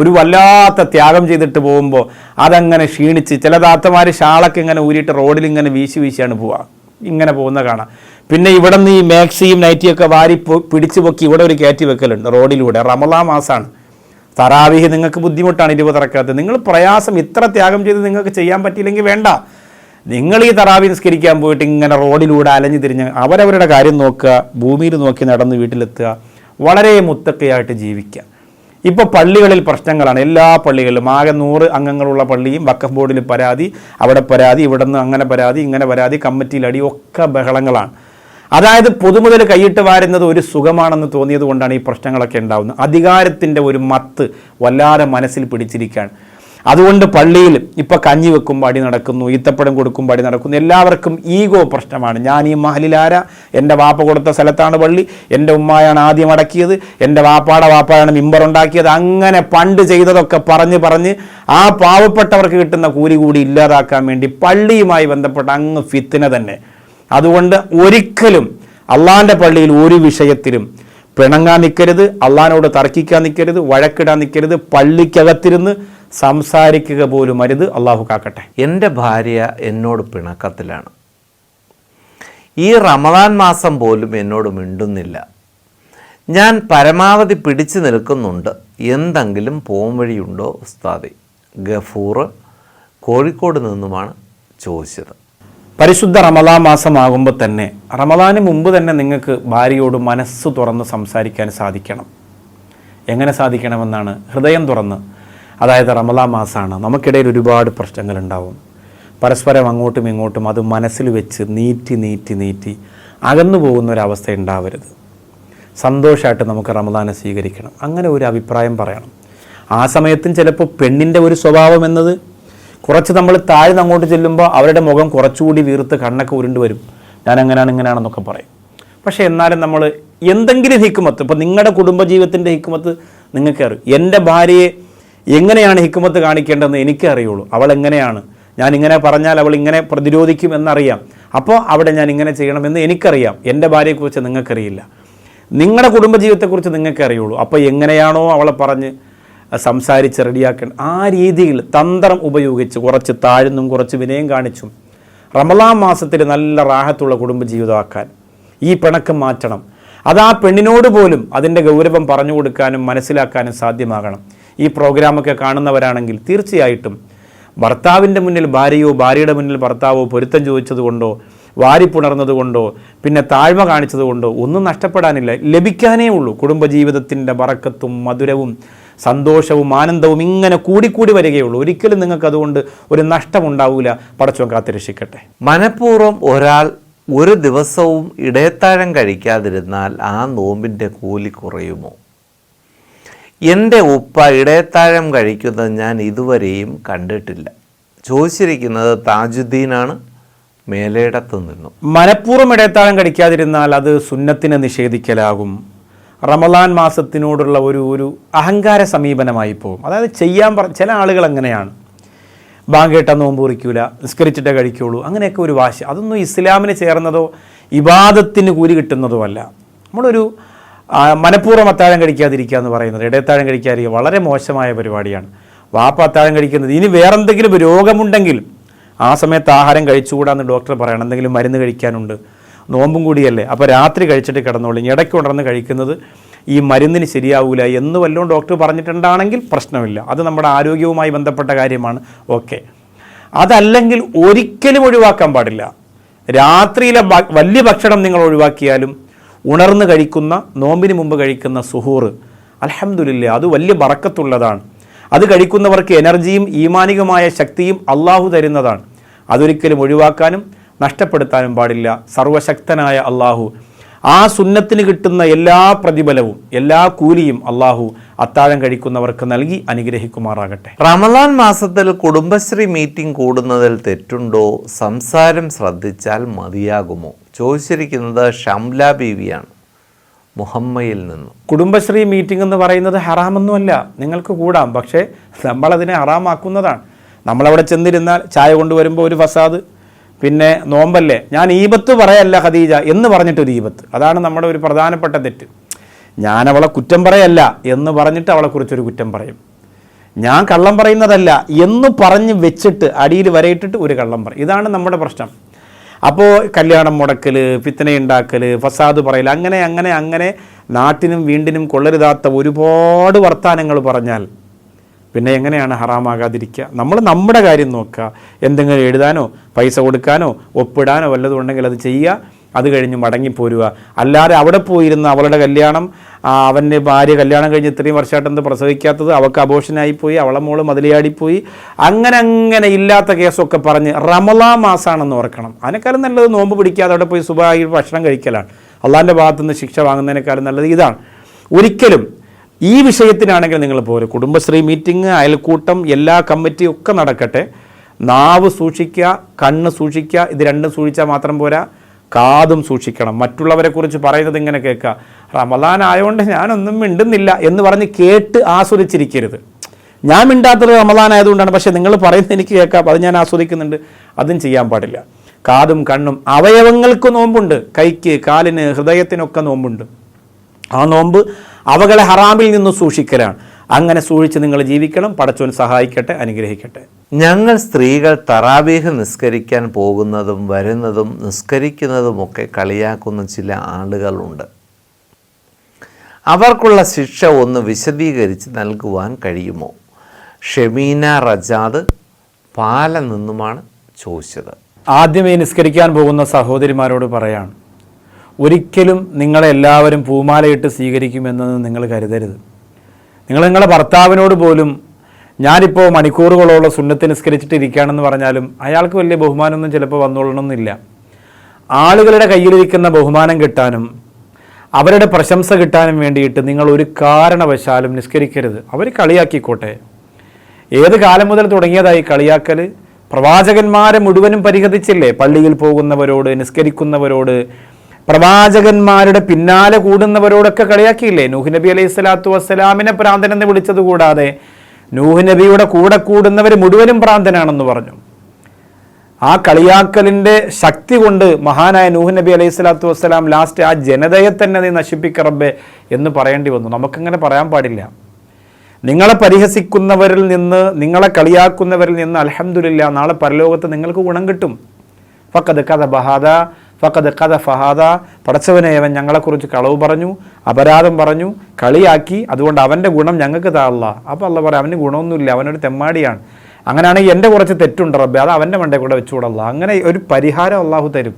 ഒരു വല്ലാത്ത ത്യാഗം ചെയ്തിട്ട് പോകുമ്പോൾ അതങ്ങനെ ക്ഷീണിച്ച് ചില താത്തമാർ ഷാളൊക്കെ ഇങ്ങനെ ഊരിയിട്ട് റോഡിൽ ഇങ്ങനെ വീശി വീശിയാണ് പോവുക ഇങ്ങനെ പോകുന്ന കാണാം. പിന്നെ ഇവിടെ നിന്ന് ഈ മാക്സിയും നൈറ്റിയൊക്കെ വാരി പിടിച്ചു പൊക്കി ഇവിടെ ഒരു കയറ്റി വെക്കലുണ്ട് റോഡിലൂടെ. റമലാ മാസമാണ് തറാവിഹ് നിങ്ങൾക്ക് ബുദ്ധിമുട്ടാണ് ഇരുപത് ഇറക്കാത്തത് നിങ്ങൾ പ്രയാസം ഇത്ര ത്യാഗം ചെയ്ത് നിങ്ങൾക്ക് ചെയ്യാൻ പറ്റിയില്ലെങ്കിൽ വേണ്ട. നിങ്ങൾ ഈ തറാവി നിസ്കരിക്കാൻ പോയിട്ട് ഇങ്ങനെ റോഡിലൂടെ അലഞ്ഞു തിരിഞ്ഞ് അവരവരുടെ കാര്യം നോക്കുക ഭൂമിയിൽ നോക്കി നടന്ന് വീട്ടിലെത്തുക വളരെ മുത്തക്കയായിട്ട് ജീവിക്കുക. ഇപ്പോൾ പള്ളികളിൽ പ്രശ്നങ്ങളാണ്. എല്ലാ പള്ളികളിലും ആകെ നൂറ് അംഗങ്ങളുള്ള പള്ളിയും വക്കഫ് ബോർഡിൽ പരാതി അവിടെ പരാതി ഇവിടെ നിന്ന് അങ്ങനെ പരാതി ഇങ്ങനെ പരാതി കമ്മിറ്റിയിൽ അടി ഒക്കെ ബഹളങ്ങളാണ്. അതായത് പൊതുമുതൽ കൈയിട്ട് വാരുന്നത് ഒരു സുഖമാണെന്ന് തോന്നിയത് കൊണ്ടാണ് ഈ പ്രശ്നങ്ങളൊക്കെ ഉണ്ടാകുന്നത് അധികാരത്തിന്റെ ഒരു മത്ത് വല്ലാതെ മനസ്സിൽ പിടിച്ചിരിക്കുകയാണ്. അതുകൊണ്ട് പള്ളിയിൽ ഇപ്പം കഞ്ഞി വെക്കും പാടി നടക്കുന്നു ഈത്തപ്പഴം കൊടുക്കും പാടി നടക്കുന്നു. എല്ലാവർക്കും ഈഗോ പ്രശ്നമാണ്. ഞാൻ ഈ മഹലിലാര എന്റെ വാപ്പ കൊടുത്ത സ്ഥലത്താണ് പള്ളി. എന്റെ ഉമ്മായാണ് ആദ്യം അടക്കിയത്. എന്റെ വാപ്പാടെ വാപ്പായാണ് മിമ്പർ ഉണ്ടാക്കിയത്. അങ്ങനെ പണ്ട് ചെയ്തതൊക്കെ പറഞ്ഞ് പറഞ്ഞ് ആ പാവപ്പെട്ടവർക്ക് കിട്ടുന്ന കൂലി കൂടി ഇല്ലാതാക്കാൻ വേണ്ടി പള്ളിയുമായി ബന്ധപ്പെട്ട അങ്ങ് ഫിത്തിന തന്നെ. അതുകൊണ്ട് ഒരിക്കലും അള്ളാന്റെ പള്ളിയിൽ ഒരു വിഷയത്തിലും പിണങ്ങാൻ നിൽക്കരുത് അള്ളഹാനോട് തർക്കിക്കാൻ നിൽക്കരുത് വഴക്കിടാൻ നിൽക്കരുത് പള്ളിക്കകത്തിരുന്ന് സംസാരിക്കുക പോലും അരുത് അള്ളാഹു കാക്കട്ടെ. എന്റെ ഭാര്യ എന്നോട് പിണക്കത്തിലാണ്. ഈ റമദാൻ മാസം പോലും എന്നോട് മിണ്ടുന്നില്ല. ഞാൻ പരമാവധി പിടിച്ചു നിൽക്കുന്നുണ്ട്. എന്തെങ്കിലും പോം വഴിയുണ്ടോ ഉസ്താദി? ഗഫൂർ കോഴിക്കോട് നിന്നുമാണ് ചോദിച്ചത്. പരിശുദ്ധ റമദാ മാസമാകുമ്പോൾ തന്നെ റമദാന് മുമ്പ് തന്നെ നിങ്ങൾക്ക് ഭാര്യയോട് മനസ്സ് തുറന്ന് സംസാരിക്കാൻ സാധിക്കണം. എങ്ങനെ സാധിക്കണമെന്നാണ് ഹൃദയം തുറന്ന് അതായത് റമലാ മാസമാണ് നമുക്കിടയിൽ ഒരുപാട് പ്രശ്നങ്ങളുണ്ടാവും. പരസ്പരം അങ്ങോട്ടും ഇങ്ങോട്ടും അത് മനസ്സിൽ വെച്ച് നീറ്റി നീറ്റി നീറ്റി അകന്നു പോകുന്ന ഒരവസ്ഥ ഉണ്ടാവരുത്. സന്തോഷമായിട്ട് നമുക്ക് റമദാനെ സ്വീകരിക്കണം. അങ്ങനെ ഒരു അഭിപ്രായം പറയണം. ആ സമയത്തും ചിലപ്പോൾ പെണ്ണിന്റെ ഒരു സ്വഭാവം എന്നത് കുറച്ച് നമ്മൾ താഴ്ന്ന് അങ്ങോട്ട് ചെല്ലുമ്പോൾ അവരുടെ മുഖം കുറച്ചുകൂടി വീർത്ത് കണ്ണൊക്കെ ഉരുണ്ട് വരും. ഞാൻ അങ്ങനെയാണ് ഇങ്ങനെയാണെന്നൊക്കെ പറയും. പക്ഷേ എന്നാലും നമ്മൾ എന്തെങ്കിലും ഹിക്കുമത്ത് ഇപ്പോൾ നിങ്ങളുടെ കുടുംബജീവിതത്തിന്റെ ഹിക്കുമത്ത് നിങ്ങൾക്ക് അറിയും എന്റെ ഭാര്യയെ എങ്ങനെയാണ് ഹിക്കുമത്ത് കാണിക്കേണ്ടതെന്ന് എനിക്കേ അറിയുള്ളൂ. അവൾ എങ്ങനെയാണ്? ഞാൻ ഇങ്ങനെ പറഞ്ഞാൽ അവൾ ഇങ്ങനെ പ്രതിരോധിക്കും എന്നറിയാം. അപ്പോൾ അവിടെ ഞാൻ ഇങ്ങനെ ചെയ്യണമെന്ന് എനിക്കറിയാം. എന്റെ ഭാര്യയെക്കുറിച്ച് നിങ്ങൾക്കറിയില്ല. നിങ്ങളുടെ കുടുംബജീവിതത്തെക്കുറിച്ച് നിങ്ങൾക്ക് അറിയുള്ളൂ. അപ്പോൾ എങ്ങനെയാണോ അവളെ പറഞ്ഞ് സംസാരിച്ച് റെഡിയാക്കേണ്ട ആ രീതിയിൽ തന്ത്രം ഉപയോഗിച്ച് കുറച്ച് താഴ്ന്നും കുറച്ച് വിനയം കാണിച്ചും റമലാം മാസത്തിൽ നല്ല റാഹത്തുള്ള കുടുംബജീവിതമാക്കാൻ ഈ പിണക്കം മാറ്റണം. അത് ആ പെണ്ണിനോട് പോലും അതിന്റെ ഗൗരവം പറഞ്ഞു കൊടുക്കാനും മനസ്സിലാക്കാനും സാധ്യമാകണം. ഈ പ്രോഗ്രാമൊക്കെ കാണുന്നവരാണെങ്കിൽ തീർച്ചയായിട്ടും ഭർത്താവിന്റെ മുന്നിൽ ഭാര്യയോ ഭാര്യയുടെ മുന്നിൽ ഭർത്താവോ പൊരുത്തം ചോദിച്ചതുകൊണ്ടോ വാരിപ്പുണർന്നതുകൊണ്ടോ പിന്നെ താഴ്മ കാണിച്ചതുകൊണ്ടോ ഒന്നും നഷ്ടപ്പെടാനില്ല. ലഭിക്കാനേ ഉള്ളൂ. കുടുംബജീവിതത്തിന്റെ വറക്കത്തും മധുരവും സന്തോഷവും ആനന്ദവും ഇങ്ങനെ കൂടിക്കൂടി വരികയുള്ളൂ. ഒരിക്കലും നിങ്ങൾക്ക് അതുകൊണ്ട് ഒരു നഷ്ടമുണ്ടാവില്ല പടച്ചോൻ കാത്തിരക്ഷിക്കട്ടെ മനഃപൂർവം ഒരാൾ ഒരു ദിവസവും ഇടയത്താഴം കഴിക്കാതിരുന്നാൽ ആ നോമ്പിന്റെ കൂലി കുറയുമോ? എന്റെ ഉപ്പ ഇടയത്താഴം കഴിക്കുന്നത് ഞാൻ ഇതുവരെയും കണ്ടിട്ടില്ല. ചോദിച്ചിരിക്കുന്നത് താജുദ്ദീനാണ്. മേലേടത്ത് നിന്നും. മനഃപൂർവം ഇടയത്താഴം കഴിക്കാതിരുന്നാൽ അത് സുന്നത്തിനെ നിഷേധിക്കലാകും. റമലാൻ മാസത്തിനോടുള്ള ഒരു ഒരു അഹങ്കാര സമീപനമായി പോകും. അതായത് ചെയ്യാൻ പറ ചില ആളുകൾ അങ്ങനെയാണ്. ബാങ്ക് നോമ്പ് കുറിക്കൂല നിസ്കരിച്ചിട്ടേ കഴിക്കുള്ളൂ അങ്ങനെയൊക്കെ ഒരു വാശി. അതൊന്നും ഇസ്ലാമിന് ചേർന്നതോ ഇബാദത്തിന് കൂലി കിട്ടുന്നതോ അല്ല. നമ്മളൊരു മനഃപൂർവം അത്താഴം കഴിക്കാതിരിക്കുക എന്ന് പറയുന്നത്. ഇടയത്താഴം കഴിക്കാതിരിക്കുക വളരെ മോശമായ പരിപാടിയാണ്. വാപ്പ അത്താഴം കഴിക്കുന്നത്. ഇനി വേറെന്തെങ്കിലും രോഗമുണ്ടെങ്കിൽ ആ സമയത്ത് ആഹാരം കഴിച്ചുകൂടാന്ന് ഡോക്ടർ പറയണം. എന്തെങ്കിലും മരുന്ന് കഴിക്കാനുണ്ട്. നോമ്പും കൂടിയല്ലേ. അപ്പോൾ രാത്രി കഴിച്ചിട്ട് കിടന്നോളൂ. ഇനി ഇടയ്ക്ക് ഉണർന്ന് കഴിക്കുന്നത് ഈ മരുന്നിന് ശരിയാവില്ല എന്ന് വല്ലതും ഡോക്ടർ പറഞ്ഞിട്ടുണ്ടാണെങ്കിൽ പ്രശ്നമില്ല. അത് നമ്മുടെ ആരോഗ്യവുമായി ബന്ധപ്പെട്ട കാര്യമാണ്. ഓക്കെ അതല്ലെങ്കിൽ ഒരിക്കലും ഒഴിവാക്കാൻ പാടില്ല. രാത്രിയിലെ വലിയ ഭക്ഷണം നിങ്ങൾ ഒഴിവാക്കിയാലും ഉണർന്ന് കഴിക്കുന്ന നോമ്പിന് മുമ്പ് കഴിക്കുന്ന സുഹൂർ. അലഹമുല്ല അത് വലിയ ബറക്കത്തുള്ളതാണ്. അത് കഴിക്കുന്നവർക്ക് എനർജിയും ഈമാനികമായ ശക്തിയും അള്ളാഹു തരുന്നതാണ്. അതൊരിക്കലും ഒഴിവാക്കാനും നഷ്ടപ്പെടുത്താനും പാടില്ല. സർവശക്തനായ അള്ളാഹു ആ സുന്നത്തിന് കിട്ടുന്ന എല്ലാ പ്രതിഫലവും എല്ലാ കൂലിയും അള്ളാഹു അത്താഴം കഴിക്കുന്നവർക്ക് നൽകി അനുഗ്രഹിക്കുമാറാകട്ടെ. റമദാൻ മാസത്തിൽ കുടുംബശ്രീ മീറ്റിംഗ് കൂടുന്നതിൽ തെറ്റുണ്ടോ? സംസാരം ശ്രദ്ധിച്ചാൽ മതിയാകുമോ? ചോദിച്ചിരിക്കുന്നത് ഷംല ബീവിയാണ് മുഹമ്മയിൽ നിന്നും. കുടുംബശ്രീ മീറ്റിംഗ് എന്ന് പറയുന്നത് ഹറാമൊന്നുമല്ല. നിങ്ങൾക്ക് കൂടാം പക്ഷേ നമ്മളതിനെ ഹറാമാക്കുന്നതാണ്. നമ്മളവിടെ ചെന്നിരുന്നാൽ ചായ കൊണ്ടുവരുമ്പോൾ ഒരു ഫസാദ് പിന്നെ നോമ്പല്ലേ? ഞാൻ ഈപത്ത് പറയല്ല ഖദീജ എന്ന് പറഞ്ഞിട്ടൊരു ഈപത്ത് അതാണ് നമ്മുടെ ഒരു പ്രധാനപ്പെട്ട തെറ്റ്. ഞാൻ അവളെ കുറ്റം പറയല്ല എന്ന് പറഞ്ഞിട്ട് അവളെക്കുറിച്ചൊരു കുറ്റം പറയും. ഞാൻ കള്ളം പറയുന്നതല്ല എന്ന് പറഞ്ഞ് വെച്ചിട്ട് അടിയിൽ വരയിട്ടിട്ട് ഒരു കള്ളം പറയും. ഇതാണ് നമ്മുടെ പ്രശ്നം. അപ്പോൾ കല്യാണം മുടക്കൽ പിത്തനയുണ്ടാക്കൽ ഫസാദ് പറയൽ അങ്ങനെ അങ്ങനെ അങ്ങനെ നാട്ടിനും വീണ്ടിനും കൊള്ളരുതാത്ത ഒരുപാട് വർത്തമാനങ്ങൾ പറഞ്ഞാൽ പിന്നെ എങ്ങനെയാണ് ഹറാമാകാതിരിക്കുക? നമ്മൾ നമ്മുടെ കാര്യം നോക്കുക. എന്തെങ്കിലും എഴുതാനോ പൈസ കൊടുക്കാനോ ഒപ്പിടാനോ വല്ലതും ഉണ്ടെങ്കിൽ അത് ചെയ്യുക. അത് കഴിഞ്ഞ് മടങ്ങിപ്പോരുക. അല്ലാതെ അവിടെ പോയിരുന്ന അവളുടെ കല്യാണം അവന്റെ ഭാര്യ കല്യാണം കഴിഞ്ഞ് ഇത്രയും വർഷമായിട്ട് പ്രസവിക്കാത്തത്? അവൾക്ക് അബോഷനായിപ്പോയി അവളെ മോൾ മതിലിയാടിപ്പോയി അങ്ങനെ അങ്ങനെ ഇല്ലാത്ത കേസൊക്കെ പറഞ്ഞ് റമലാ മാസമാണെന്ന് ഓർക്കണം. അതിനേക്കാളും നല്ലത് നോമ്പ് പിടിക്കാതെ അവിടെ പോയി സുഖമായി ഭക്ഷണം കഴിക്കലാണ്. അള്ളാന്റെ ഭാഗത്തുനിന്ന് ശിക്ഷ വാങ്ങുന്നതിനേക്കാളും നല്ലത് ഇതാണ്. ഒരിക്കലും ഈ വിഷയത്തിനാണെങ്കിൽ നിങ്ങൾ പോരും. കുടുംബശ്രീ മീറ്റിംഗ് അയൽക്കൂട്ടം എല്ലാ കമ്മിറ്റിയും ഒക്കെ നടക്കട്ടെ. നാവ് സൂക്ഷിക്കുക കണ്ണ് സൂക്ഷിക്കുക ഇത് രണ്ടും സൂക്ഷിച്ചാൽ മാത്രം പോരാ. കാതും സൂക്ഷിക്കണം. മറ്റുള്ളവരെക്കുറിച്ച് പറയുന്നത് ഇങ്ങനെ കേൾക്കുക. റമദാൻ ആയതുകൊണ്ട് ഞാനൊന്നും മിണ്ടുന്നില്ല എന്ന് പറഞ്ഞ് കേട്ട് ആസ്വദിച്ചിരിക്കരുത്. ഞാൻ മിണ്ടാത്തത് റമദാൻ ആയതുകൊണ്ടാണ് പക്ഷേ നിങ്ങൾ പറയുന്നത് എനിക്ക് കേൾക്കാം അത് ഞാൻ ആസ്വദിക്കുന്നുണ്ട് അതും ചെയ്യാൻ പാടില്ല. കാതും കണ്ണും അവയവങ്ങൾക്ക് നോമ്പുണ്ട് കൈക്ക് കാലിന് ഹൃദയത്തിനൊക്കെ നോമ്പുണ്ട്. ആ നോമ്പ് അവകളെ ഹറാമിൽ നിന്ന് സൂക്ഷിക്കലാണ്. അങ്ങനെ സൂക്ഷിച്ച് നിങ്ങൾ ജീവിക്കണം പടച്ചോൻ സഹായിക്കട്ടെ അനുഗ്രഹിക്കട്ടെ. ഞങ്ങൾ സ്ത്രീകൾ തറാബീഹ് നിസ്കരിക്കാൻ പോകുന്നതും വരുന്നതും നിസ്കരിക്കുന്നതുമൊക്കെ കളിയാക്കുന്ന ചില ആളുകളുണ്ട്. അവർക്കുള്ള ശിക്ഷ ഒന്ന് വിശദീകരിച്ച് നൽകുവാൻ കഴിയുമോ? ഷെമീന റജാദ് പാല നിന്നുമാണ് ചോദിച്ചത്. ആദ്യമേ നിസ്കരിക്കാൻ പോകുന്ന സഹോദരിമാരോട് പറയാണ് ഒരിക്കലും നിങ്ങളെ എല്ലാവരും പൂമാലയിട്ട് സ്വീകരിക്കുമെന്നത് നിങ്ങൾ കരുതരുത്. നിങ്ങൾ നിങ്ങളുടെ ഭർത്താവിനോട് പോലും ഞാനിപ്പോൾ മണിക്കൂറുകളോളം സുന്നത്ത് നിസ്കരിച്ചിട്ട് ഇരിക്കുകയാണെന്ന് പറഞ്ഞാലും അയാൾക്ക് വലിയ ബഹുമാനമൊന്നും ചിലപ്പോൾ വന്നോളണമെന്നില്ല. ആളുകളുടെ കയ്യിലിരിക്കുന്ന ബഹുമാനം കിട്ടാനും അവരുടെ പ്രശംസ കിട്ടാനും വേണ്ടിയിട്ട് നിങ്ങൾ ഒരു കാരണവശാലും നിസ്കരിക്കരുത്. അവർ കളിയാക്കിക്കോട്ടെ. ഏത് കാലം മുതൽ തുടങ്ങിയതായി കളിയാക്കൽ പ്രവാചകന്മാരെ മുഴുവനും പരിഹരിച്ചില്ലേ പള്ളിയിൽ പോകുന്നവരോട് നിസ്കരിക്കുന്നവരോട് പ്രവാചകന്മാരുടെ പിന്നാലെ കൂടുന്നവരോടൊക്കെ കളിയാക്കിയില്ലേ? നൂഹ് നബി അലൈഹി സ്വലാത്തു വസ്സലാമിനെ പ്രാന്തനെന്ന് വിളിച്ചത് കൂടാതെ നൂഹ് നബിയുടെ കൂടെ കൂടുന്നവർ മുഴുവനും പ്രാന്തനാണെന്ന് പറഞ്ഞു. ആ കളിയാക്കലിന്റെ ശക്തി കൊണ്ട് മഹാനായ നൂഹ് നബി അലൈഹി സ്വലാത്തു വസ്സലാം ലാസ്റ്റ് ആ ജനതയെ തന്നെ നീ നശിപ്പിക്ക റബ്ബേ എന്ന് പറയേണ്ടി വന്നു. നമുക്കങ്ങനെ പറയാൻ പാടില്ല. നിങ്ങളെ പരിഹസിക്കുന്നവരിൽ നിന്ന് നിങ്ങളെ കളിയാക്കുന്നവരിൽ നിന്ന് അലഹമുല്ല നാളെ പരലോകത്ത് നിങ്ങൾക്ക് ഗുണം കിട്ടും. ഫക്കത് കഥ ബഹാദ ഫക്കത് കഥ ഫഹാദ പടച്ചവനെ അവൻ ഞങ്ങളെക്കുറിച്ച് കളവ് പറഞ്ഞു അപരാധം പറഞ്ഞു കളിയാക്കി. അതുകൊണ്ട് അവന്റെ ഗുണം ഞങ്ങൾക്ക് താള്ള അപ്പോൾ അല്ല പറയാം അവന് ഗുണമൊന്നുമില്ല അവനൊരു തെമ്മാടിയാണ്. അങ്ങനെയാണെങ്കിൽ എന്റെ കുറച്ച് തെറ്റുണ്ട് റബ്ബെ? അത് അവന്റെ മണ്ടേ കൂടെ വെച്ചുകൂടല്ല. അങ്ങനെ ഒരു പരിഹാരം അള്ളാഹു തരും.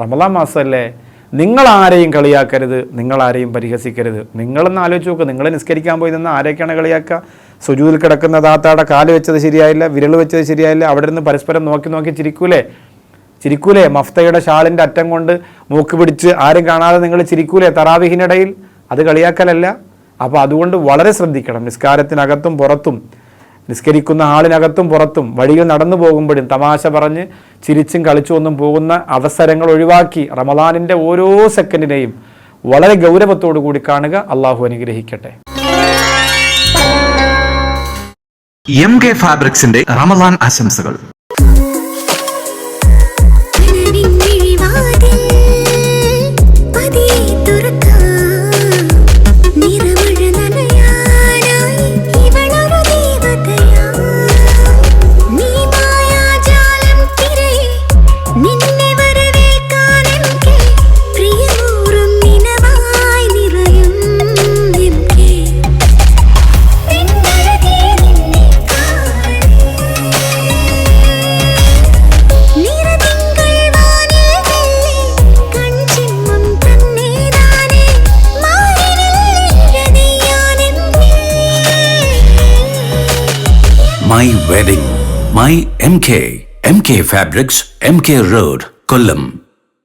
റമലാൻ മാസമല്ലേ നിങ്ങൾ ആരെയും കളിയാക്കരുത്. നിങ്ങൾ ആരെയും പരിഹസിക്കരുത്. നിങ്ങളെന്ന് ആലോചിച്ച് നോക്കുക നിങ്ങൾ നിസ്കരിക്കാൻ പോയി നിന്ന് ആരെയൊക്കെയാണ് കളിയാക്കുക? സുജൂതിൽ കിടക്കുന്ന താത്താടെ കാൽ വെച്ചത് ശരിയായില്ല വിരൽ വെച്ചത് ശരിയായില്ല അവിടെ നിന്ന് പരസ്പരം നോക്കി നോക്കി ചിരിക്കൂലേ? ചിരിക്കൂലേ? മഫ്തയുടെ ഷാളിന്റെ അറ്റം കൊണ്ട് മൂക്ക് പിടിച്ച് ആരും കാണാതെ നിങ്ങൾ ചിരിക്കൂലേ തറാവിഹിനിടയിൽ? അത് കളിയാക്കലല്ല. അപ്പോൾ അതുകൊണ്ട് വളരെ ശ്രദ്ധിക്കണം. നിസ്കാരത്തിനകത്തും പുറത്തും നിസ്കരിക്കുന്ന ആളിനകത്തും പുറത്തും വഴിയിൽ നടന്നു പോകുമ്പോഴും തമാശ പറഞ്ഞ് ചിരിച്ചും കളിച്ചും ഒന്നും പോകുന്ന അവസരങ്ങൾ ഒഴിവാക്കി റമദാനിന്റെ ഓരോ സെക്കൻഡിനെയും വളരെ ഗൗരവത്തോടു കൂടി കാണുക. അള്ളാഹു അനുഗ്രഹിക്കട്ടെ. എം കെ ഫാബ്രിക്സിന്റെ റമദാൻ ആശംസകൾ. My K M K fabrics M K road Kollam.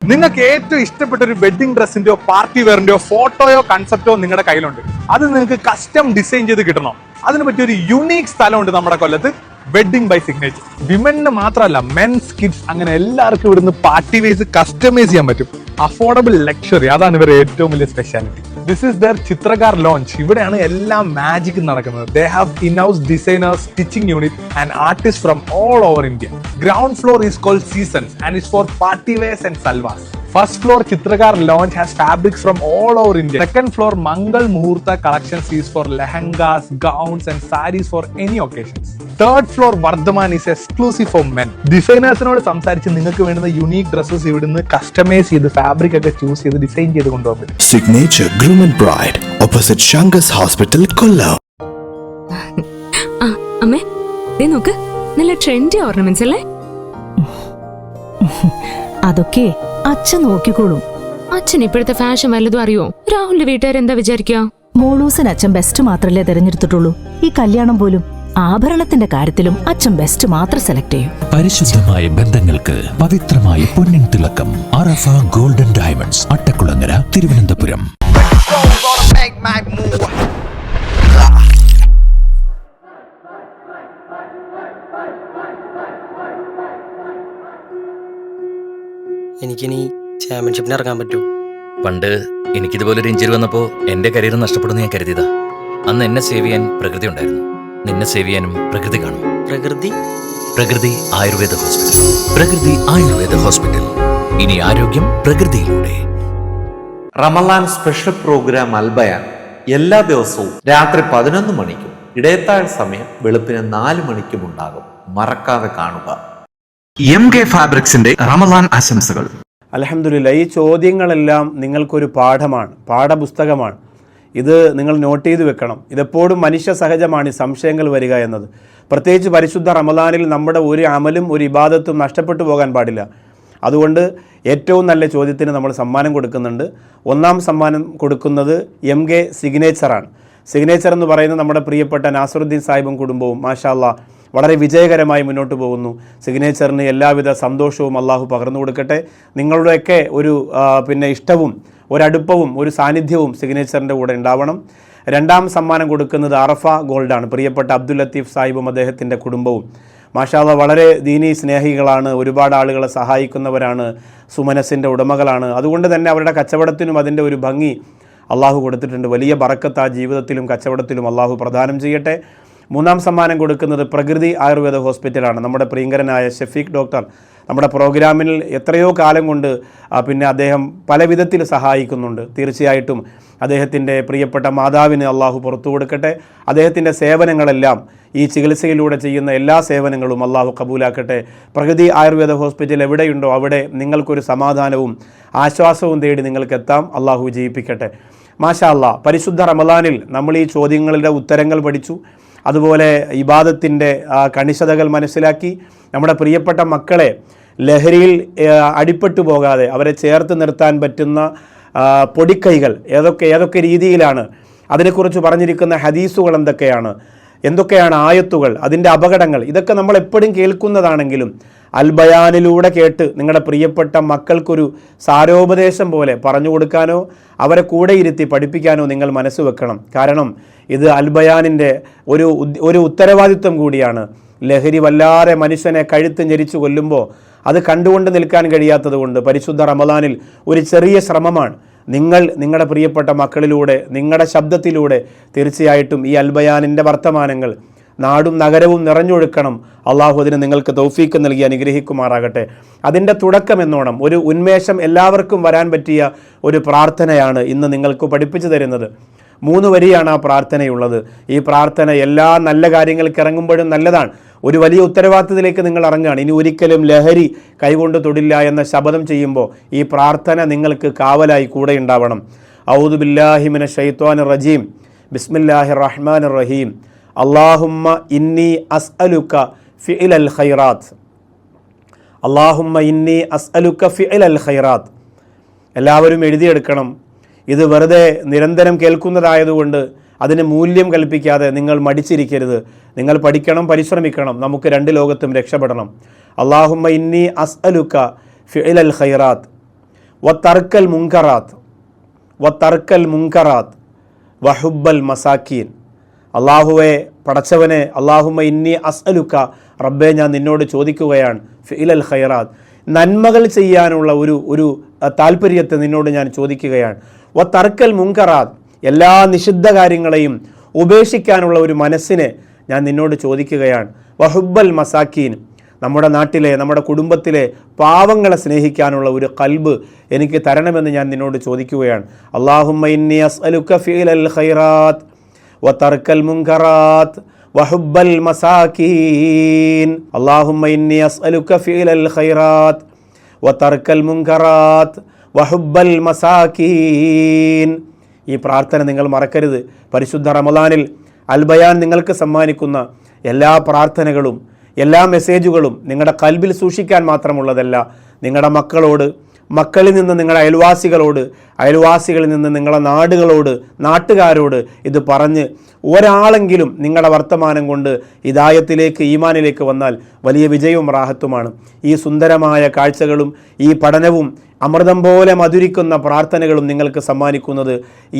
നിങ്ങൾക്ക് ഏറ്റവും ഇഷ്ടപ്പെട്ട ഒരു വെഡിങ് ഡ്രസ്സിന്റെയോ പാർട്ടി വെയറിന്റെയോ ഫോട്ടോയോ കൺസെപ്റ്റോ നിങ്ങളുടെ കയ്യിലുണ്ട്. അത് നിങ്ങൾക്ക് കസ്റ്റം ഡിസൈൻ ചെയ്ത് കിട്ടണം. അതിന് പറ്റിയ ഒരു യുണീക് സ്ഥലമുണ്ട് നമ്മുടെ കൊല്ലത്ത്. വെഡിങ് ബൈ സിഗ്നേച്ചർ വിമനിന് മാത്രമല്ല മെൻസ് കിഡ്സ് അങ്ങനെ എല്ലാവർക്കും ഇവിടുന്ന് പാർട്ടി വൈസ് കസ്റ്റമൈസ് ചെയ്യാൻ പറ്റും. അഫോർഡബിൾ ലക്ഷറി അതാണ് ഇവരുടെ ഏറ്റവും വലിയ speciality this is the Chitrakar lounge ഇവിടെയാണ് എല്ലാ മാജിക് നടക്കുന്നത്. They have in house designers stitching unit and artist from all over India ground floor is cold seasons and is for party wears and salwars first floor Chitrakar lounge has fabrics from all over India second floor Mangal Muhurta collections is for lehengas gowns and saris for any occasions third floor Vardhaman is exclusive for men ഡിസൈനേഴ്സിനോട് സംസാരിച്ച് നിങ്ങൾക്ക് വേണ്ടുന്ന unique dresses ഇവിടുന്ന് customise ചെയ്ത് fabric ഒക്കെ choose ചെയ്ത് design ചെയ്ത് കൊണ്ടുപോകും signature groom and bride opposite Shankas hospital Kollam അമ്മേ നോക്ക് നല്ല ട്രെൻഡി ഓർണമെന്റ്സ് അല്ലേ? അതൊക്കെ അച്ഛൻ നോക്കിക്കോളും. അച്ഛൻ ഇപ്പോഴത്തെ ഫാഷൻ വല്ലതും അറിയോ? രാഹുലിന്റെ വീട്ടുകാർ എന്താ വിചാരിക്കുക മോളൂസൻ അച്ഛൻ ബെസ്റ്റ് മാത്രല്ലേ തെരഞ്ഞെടുത്തിട്ടുള്ളൂ. ഈ കല്യാണം പോലും ആഭരണത്തിന്റെ കാര്യത്തിലും അച്ഛൻ ബെസ്റ്റ് മാത്രം സെലക്ട് ചെയ്യും. പരിശുദ്ധമായ ബന്ധങ്ങൾക്ക് പവിത്രമായ പൊന്നിൻ തിളക്കം. Arafa golden diamonds Attakulangara Thiruvananthapuram. എനിക്കിനി ചാമ്പ്യൻഷിപ്പിന് ഇറങ്ങാൻ പറ്റൂ. പണ്ട് എനിക്കിതുപോലൊരു ഇഞ്ചുറി വന്നപ്പോൾ എന്റെ കരിയർ നഷ്ടപ്പെടുന്നു ഞാൻ കരുതിയതാ. അന്ന് എന്നെ സേവ് ചെയ്യാൻ പ്രകൃതി ഉണ്ടായിരുന്നു. നിന്നെ സേവ് ചെയ്യാനും പ്രകൃതി കാണും. പ്രകൃതി? പ്രകൃതി ആയുർവേദ ഹോസ്പിറ്റൽ പ്രകൃതി ആയുർവേദ ഹോസ്പിറ്റൽ ഇനി ആരോഗ്യം പ്രകൃതിയിലൂടെ. റമലാൻ സ്പെഷ്യൽ പ്രോഗ്രാം അൽബയാൻ എല്ലാ ദിവസവും രാത്രി പതിനൊന്ന് മണിക്കും ഇടയത്താഴ് സമയം വെളുപ്പിന് നാല് മണിക്കും ഉണ്ടാകും. മറക്കാതെ കാണുക. എം കെ ഫാബ്രിക്സിന്റെ റമദാൻ ആശംസകൾ. അലഹമില്ല ഈ ചോദ്യങ്ങളെല്ലാം നിങ്ങൾക്കൊരു പാഠമാണ് പാഠപുസ്തകമാണ്. ഇത് നിങ്ങൾ നോട്ട് ചെയ്ത് വെക്കണം. ഇതെപ്പോഴും മനുഷ്യ സഹജമാണ് ഈ സംശയങ്ങൾ വരിക എന്നത്. പ്രത്യേകിച്ച് പരിശുദ്ധ റമദാനിൽ നമ്മുടെ ഒരു അമലും ഒരു ഇബാദത്തും നഷ്ടപ്പെട്ടു പോകാൻ പാടില്ല. അതുകൊണ്ട് ഏറ്റവും നല്ല ചോദ്യത്തിന് നമ്മൾ സമ്മാനം കൊടുക്കുന്നുണ്ട്. ഒന്നാം സമ്മാനം കൊടുക്കുന്നത് എം കെ സിഗ്നേച്ചറാണ്. സിഗ്നേച്ചർ എന്ന് പറയുന്നത് നമ്മുടെ പ്രിയപ്പെട്ട നാസറുദ്ദീൻ സാഹിബും കുടുംബവും മാഷാല്ല വളരെ വിജയകരമായി മുന്നോട്ട് പോകുന്നു. സിഗ്നേച്ചറിന് എല്ലാവിധ സന്തോഷവും അള്ളാഹു പകർന്നു കൊടുക്കട്ടെ. നിങ്ങളുടെയൊക്കെ ഒരു പിന്നെ ഇഷ്ടവും ഒരടുപ്പവും ഒരു സാന്നിധ്യവും സിഗ്നേച്ചറിന്റെ കൂടെ ഉണ്ടാവണം. രണ്ടാം സമ്മാനം കൊടുക്കുന്നത് അറഫ ഗോൾഡാണ് പ്രിയപ്പെട്ട അബ്ദുൽ ലത്തീഫ് സാഹിബും അദ്ദേഹത്തിന്റെ കുടുംബവും. മാഷാല്ല വളരെ ദീനി സ്നേഹികളാണ്. ഒരുപാട് ആളുകളെ സഹായിക്കുന്നവരാണ് സുമനസിന്റെ ഉടമകളാണ്. അതുകൊണ്ട് തന്നെ അവരുടെ കച്ചവടത്തിനും അതിന്റെ ഒരു ഭംഗി അള്ളാഹു കൊടുത്തിട്ടുണ്ട്. വലിയ ബറക്കത്ത് ആ ജീവിതത്തിലും കച്ചവടത്തിലും അള്ളാഹു പ്രദാനം ചെയ്യട്ടെ. മൂന്നാം സമ്മാനം കൊടുക്കുന്നത് പ്രകൃതി ആയുർവേദ ഹോസ്പിറ്റലാണ്. നമ്മുടെ പ്രിയങ്കരനായ ഷെഫീഖ് ഡോക്ടർ നമ്മുടെ പ്രോഗ്രാമിൽ എത്രയോ കാലം കൊണ്ട് പിന്നെ അദ്ദേഹം പല വിധത്തിൽ സഹായിക്കുന്നുണ്ട്. തീർച്ചയായിട്ടും അദ്ദേഹത്തിന്റെ പ്രിയപ്പെട്ട മാതാവിന് അള്ളാഹു പുറത്തു കൊടുക്കട്ടെ. അദ്ദേഹത്തിന്റെ സേവനങ്ങളെല്ലാം ഈ ചികിത്സയിലൂടെ ചെയ്യുന്ന എല്ലാ സേവനങ്ങളും അള്ളാഹു കബൂലാക്കട്ടെ. പ്രകൃതി ആയുർവേദ ഹോസ്പിറ്റൽ എവിടെയുണ്ടോ അവിടെ നിങ്ങൾക്കൊരു സമാധാനവും ആശ്വാസവും തേടി നിങ്ങൾക്ക് എത്താം അള്ളാഹു ജയിപ്പിക്കട്ടെ മാഷാ അല്ലാ പരിശുദ്ധ റമദാനിൽ നമ്മൾ ഈ ചോദ്യങ്ങളുടെ ഉത്തരങ്ങൾ പഠിച്ചു. അതുപോലെ ഇബാദത്തിന്റെ കണിശതകൾ മനസ്സിലാക്കി നമ്മുടെ പ്രിയപ്പെട്ട മക്കളെ ലഹരിയിൽ അടിപ്പെട്ടു പോകാതെ അവരെ ചേർത്ത് നിർത്താൻ പറ്റുന്ന പൊടിക്കൈകൾ ഏതൊക്കെ ഏതൊക്കെ രീതിയിലാണ്? അതിനെക്കുറിച്ച് പറഞ്ഞിരിക്കുന്ന ഹദീസുകൾ എന്തൊക്കെയാണ്? എന്തൊക്കെയാണ് ആയത്തുകൾ? അതിന്റെ അപകടങ്ങൾ? ഇതൊക്കെ നമ്മൾ എപ്പോഴും കേൾക്കുന്നതാണെങ്കിലും അൽബയാനിലൂടെ കേട്ട് നിങ്ങളുടെ പ്രിയപ്പെട്ട മക്കൾക്കൊരു സാരോപദേശം പോലെ പറഞ്ഞു കൊടുക്കാനോ അവരെ കൂടെ ഇരുത്തി പഠിപ്പിക്കാനോ നിങ്ങൾ മനസ്സ് വെക്കണം. കാരണം ഇത് അൽബയാനിന്റെ ഒരു ഒരു ഉത്തരവാദിത്വം കൂടിയാണ്. ലഹരി വല്ലാതെ മനുഷ്യനെ കഴുത്ത് ഞെരിച്ചു കൊല്ലുമ്പോൾ അത് കണ്ടുകൊണ്ട് നിൽക്കാൻ കഴിയാത്തതുകൊണ്ട് പരിശുദ്ധ റമദാനിൽ ഒരു ചെറിയ ശ്രമമാണ്. നിങ്ങൾ നിങ്ങളുടെ പ്രിയപ്പെട്ട മക്കളിലൂടെ നിങ്ങളുടെ ശബ്ദത്തിലൂടെ തീർച്ചയായിട്ടും ഈ അൽബയാനിന്റെ വർത്തമാനങ്ങൾ നാടും നഗരവും നിറഞ്ഞൊഴുക്കണം. അള്ളാഹു അതിന് നിങ്ങൾക്ക് തൗഫീക്ക് നൽകി അനുഗ്രഹിക്കുമാറാകട്ടെ. അതിന്റെ തുടക്കം എന്നോണം ഒരു ഉന്മേഷം എല്ലാവർക്കും വരാൻ പറ്റിയ ഒരു പ്രാർത്ഥനയാണ് ഇന്ന് നിങ്ങൾക്ക് പഠിപ്പിച്ചു തരുന്നത്. മൂന്ന് വരിയാണ് ആ പ്രാർത്ഥനയുള്ളത്. ഈ പ്രാർത്ഥന എല്ലാ നല്ല കാര്യങ്ങൾക്ക് ഇറങ്ങുമ്പോഴും നല്ലതാണ്. ഒരു വലിയ ഉത്തരവാദിത്തത്തിലേക്ക് നിങ്ങൾ ഇറങ്ങുകയാണ്. ഇനി ഒരിക്കലും ലഹരി കൈകൊണ്ട് തൊടില്ല എന്ന ശപഥം ചെയ്യുമ്പോൾ ഈ പ്രാർത്ഥന നിങ്ങൾക്ക് കാവലായി കൂടെ ഉണ്ടാവണം. ഔദു ബില്ലാഹിമിന ഷെയ്ത്വാൻ റജീം. ബിസ്മില്ലാഹി റഹ്മാൻ റഹീം. അള്ളാഹുമ്മ ഇന്നി അസ് അലുക്ക ഫിഇൽ അൽ ഖൈറാത്ത്. അള്ളാഹുമ്മ ഇന്നി അസ് അലുക്ക ഫിഇൽ അൽ ഖൈറാത്ത്. എല്ലാവരും എഴുതിയെടുക്കണം. ഇത് വെറുതെ നിരന്തരം കേൾക്കുന്നതായതുകൊണ്ട് അതിന് മൂല്യം കൽപ്പിക്കാതെ നിങ്ങൾ മടിച്ചിരിക്കരുത്. നിങ്ങൾ പഠിക്കണം പരിശ്രമിക്കണം. നമുക്ക് രണ്ട് ലോകത്തും രക്ഷപ്പെടണം. അള്ളാഹുമ്മ ഇന്നി അസ് അലുക്ക ഫിഇൽ അൽ ഖൈറാത്ത് വ തർക്കൽ മുങ്കറാത്ത് വ തർക്കൽ മുങ്കറാത്ത് വഹുബൽ മസാക്കീൻ. അള്ളാഹുവെ പടച്ചവനെ അള്ളാഹുമ്മ ഇന്നി അസ് അലുക്ക റബ്ബെ ഞാൻ നിന്നോട് ചോദിക്കുകയാണ്. ഫിലൽ ഖൈറാത്ത്. നന്മകൾ ചെയ്യാനുള്ള ഒരു ഒരു താല്പര്യത്തെ നിന്നോട് ഞാൻ ചോദിക്കുകയാണ്. വ തർക്കൽ മുങ്കറാത്ത് എല്ലാ നിഷിദ്ധ കാര്യങ്ങളെയും ഉപേക്ഷിക്കാനുള്ള ഒരു മനസ്സിനെ ഞാൻ നിന്നോട് ചോദിക്കുകയാണ്. വഹുബൽ മസാക്കീൻ. നമ്മുടെ നാട്ടിലെ നമ്മുടെ കുടുംബത്തിലെ പാവങ്ങളെ സ്നേഹിക്കാനുള്ള ഒരു കൽബ് എനിക്ക് തരണമെന്ന് ഞാൻ നിന്നോട് ചോദിക്കുകയാണ്. അള്ളാഹുമ്മ ഇന്നി അസ്അലുക ഫിലൽ വഹുബൽ മസാക്കീൻ ഈ പ്രാർത്ഥന നിങ്ങൾ മറക്കരുത്. പരിശുദ്ധ റമദാനിൽ അൽബയാൻ നിങ്ങൾക്ക് സമ്മാനിക്കുന്ന എല്ലാ പ്രാർത്ഥനകളും എല്ലാ മെസ്സേജുകളും നിങ്ങളുടെ കൽബിൽ സൂക്ഷിക്കാൻ മാത്രമുള്ളതല്ല നിങ്ങളുടെ മക്കളോട് മക്കളിൽ നിന്ന് നിങ്ങളുടെ അയൽവാസികളോട് അയൽവാസികളിൽ നിന്ന് നിങ്ങളുടെ നാടുകളോട് നാട്ടുകാരോട് ഇത് പറഞ്ഞ് ഒരാളെങ്കിലും നിങ്ങളുടെ വർത്തമാനം കൊണ്ട് ഇതായത്തിലേക്ക് ഈമാനിലേക്ക് വന്നാൽ വലിയ വിജയവും റാഹത്തുമാണ്. ഈ സുന്ദരമായ കാഴ്ചകളും ഈ പഠനവും അമൃതം പോലെ മധുരിക്കുന്ന പ്രാർത്ഥനകളും നിങ്ങൾക്ക് സമ്മാനിക്കുന്നത്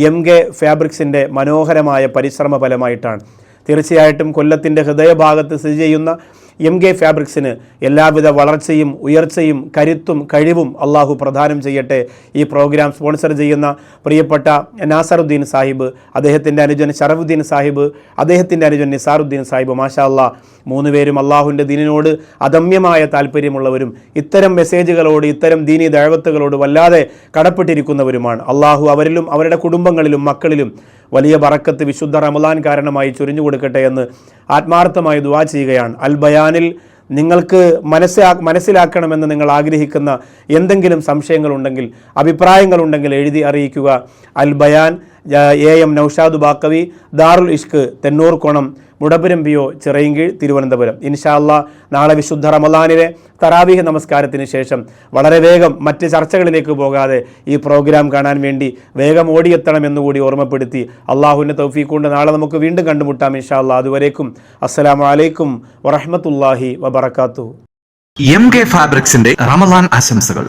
എം കെ ഫാബ്രിക്സിന്റെ മനോഹരമായ പരിശ്രമ ഫലമായിട്ടാണ് തീർച്ചയായിട്ടും കൊല്ലത്തിന്റെ ഹൃദയഭാഗത്ത് സ്ഥിതി ചെയ്യുന്ന എം കെ ഫാബ്രിക്സിന് എല്ലാവിധ വളർച്ചയും ഉയർച്ചയും കരുത്തും കഴിവും അള്ളാഹു പ്രദാനം ചെയ്യട്ടെ. ഈ പ്രോഗ്രാം സ്പോൺസർ ചെയ്യുന്ന പ്രിയപ്പെട്ട നാസറുദ്ദീൻ സാഹിബ് അദ്ദേഹത്തിന്റെ അനുജൻ ഷറഫുദ്ദീൻ സാഹിബ് അദ്ദേഹത്തിന്റെ അനുജൻ നിസാറുദ്ദീൻ സാഹിബ് മാഷാ അല്ലാ മൂന്ന് പേരും അള്ളാഹുവിന്റെ ദീനിനോട് അദമ്യമായ താല്പര്യമുള്ളവരും ഇത്തരം മെസ്സേജുകളോട് ഇത്തരം ദീനി ദഴവത്തുകളോട് വല്ലാതെ കടപ്പെട്ടിരിക്കുന്നവരുമാണ്. അള്ളാഹു അവരിലും അവരുടെ കുടുംബങ്ങളിലും മക്കളിലും വലിയ ബറക്കത്ത് വിശുദ്ധ റമദാൻ കാരണമായി ചൊരിഞ്ഞു കൊടുക്കട്ടെ എന്ന് ആത്മാർത്ഥമായി ദുവാ ചെയ്യുകയാണ്. അൽ ബയാനിൽ നിങ്ങൾക്ക് മനസ്സിലാ മനസ്സിലാക്കണമെന്ന് നിങ്ങൾ ആഗ്രഹിക്കുന്ന എന്തെങ്കിലും സംശയങ്ങളുണ്ടെങ്കിൽ അഭിപ്രായങ്ങളുണ്ടെങ്കിൽ എഴുതി അറിയിക്കുക. Al Bayan A M Naushad Baqavi Darul Ishq Thennoor Konam Mudapuram P O Chirayinkeezhu Thiruvananthapuram. ഇൻഷാല്ല നാളെ വിശുദ്ധ റമദാനിലെ തറാവീഹ് നമസ്കാരത്തിന് ശേഷം വളരെ വേഗം മറ്റ് ചർച്ചകളിലേക്ക് പോകാതെ ഈ പ്രോഗ്രാം കാണാൻ വേണ്ടി വേഗം ഓടിയെത്തണമെന്നുകൂടി ഓർമ്മപ്പെടുത്തി അള്ളാഹുവിന്റെ തൗഫീഖ് കൊണ്ട് നാളെ നമുക്ക് വീണ്ടും കണ്ടുമുട്ടാം ഇൻഷാല്ല അതുവരേക്കും അസ്സലാമു അലൈക്കും വറഹമത്തല്ലാഹി വബർക്കാത്തു എം കെ ഫാബ്രിക്സിന്റെ റമദാൻ ആശംസകൾ.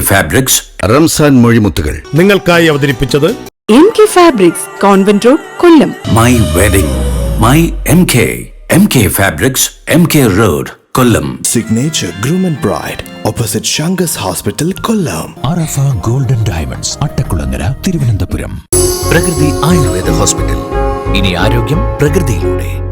ഫാബ്രിക്സ് റംസാൻ മൊഴിമുത്തുകൾ നിങ്ങൾക്കായി അവതരിപ്പിച്ചത് M K fabrics convent road Kollam. My wedding my M K M K fabrics M K road Kollam. Signature groom and bride opposite opposite hospital Kollam. Arafa golden diamonds Attakulangara Thiruvananthapuram. Prakriti Ayurveda hospital ഇനി ആരോഗ്യം പ്രകൃതിയിലൂടെ.